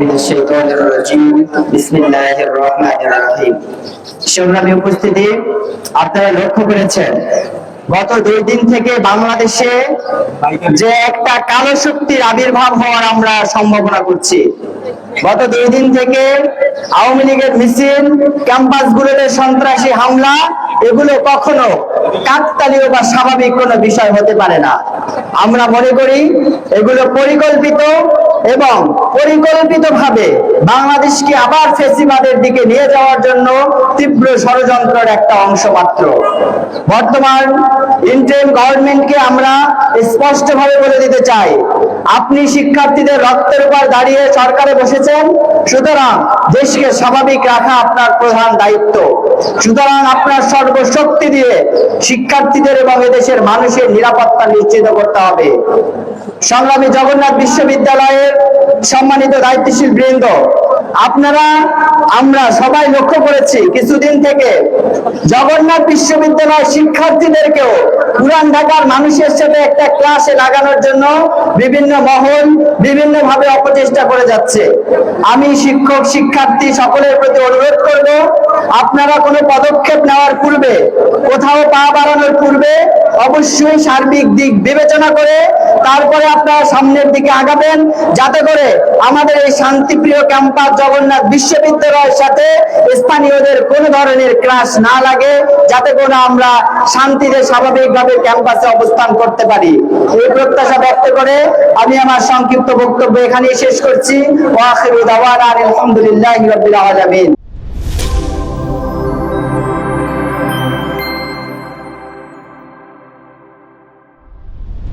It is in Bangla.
من الشيطان الرجيم بسم الله الرحمن الرحيم সংগ্রামী উপস্থিতি আপনারা লক্ষ্য করেছেন গত দুই দিন থেকে বাংলাদেশে যে একটা কালো শক্তির আবির্ভাব হওয়ার আমরা সম্ভাবনা করছি গত দুই দিন থেকে আওয়ামী লীগের মিছিল, ক্যাম্পাসগুলোতে সন্ত্রাসী হামলা, এগুলো কখনো কাকতালীয় বা স্বাভাবিক কোনো বিষয় হতে পারে না। আমরা মনে করি এগুলো পরিকল্পিত এবং পরিকল্পিতভাবে বাংলাদেশকে আবার ফেসিবাদের দিকে নিয়ে যাওয়ার জন্য তীব্র ষড়যন্ত্রের একটা অংশ মাত্র। বর্তমান ইন্টারিম গভর্নমেন্টকে আমরা স্পষ্টভাবে বলে দিতে চাই, আপনি শিক্ষার্থীদের রক্তের উপর দাঁড়িয়ে সরকারে বসেছেন সুতরাং দেশকে স্বাভাবিক রাখা আপনার প্রধান দায়িত্ব। সুতরাং আপনার সর্বশক্তি দিয়ে শিক্ষার্থীদের এবং দেশের মানুষের নিরাপত্তা নিশ্চিত করতে হবে। সংগ্রামী জগন্নাথ বিশ্ববিদ্যালয়ের সম্মানিত দায়িত্বশীল বৃন্দ আপনারা, আমরা সবাই লক্ষ্য করেছি কিছুদিন থেকে জগন্নাথ বিশ্ববিদ্যালয় শিক্ষার্থীদেরকেও পুরান ঢাকার মানুষের সাথে একটা ক্লাসে লাগানোর জন্য বিভিন্ন মহল বিভিন্ন ভাবে অপচেষ্টা করে যাচ্ছে। আমি শিক্ষক, শিক্ষার্থী সকলের প্রতি অনুরোধ করব, আপনারা কোনো পদক্ষেপ নেওয়ার পূর্বে, কোথাও পা বাড়ানোর পূর্বে অবশ্যই সার্বিক দিক বিবেচনা করে তারপরে আপনারা সামনের দিকে আগাবেন, যাতে করে আমাদের এই শান্তিপ্রিয় ক্যাম্পাস জগন্নাথ বিশ্ববিদ্যালয়ের সাথে স্থানীয়দের কোনো ধরনের ক্লাস না লাগে, যাতে করে আমরা শান্তিতে স্বাভাবিকভাবে ক্যাম্পাসে অবস্থান করতে পারি। এই প্রত্যাশা ব্যক্ত করে আমি আমার সংক্ষিপ্ত বক্তব্য এখানেই শেষ করছি। ওয়াখিরু দাওয়ানা আলহামদুলিল্লাহি রাব্বিল আলামিন।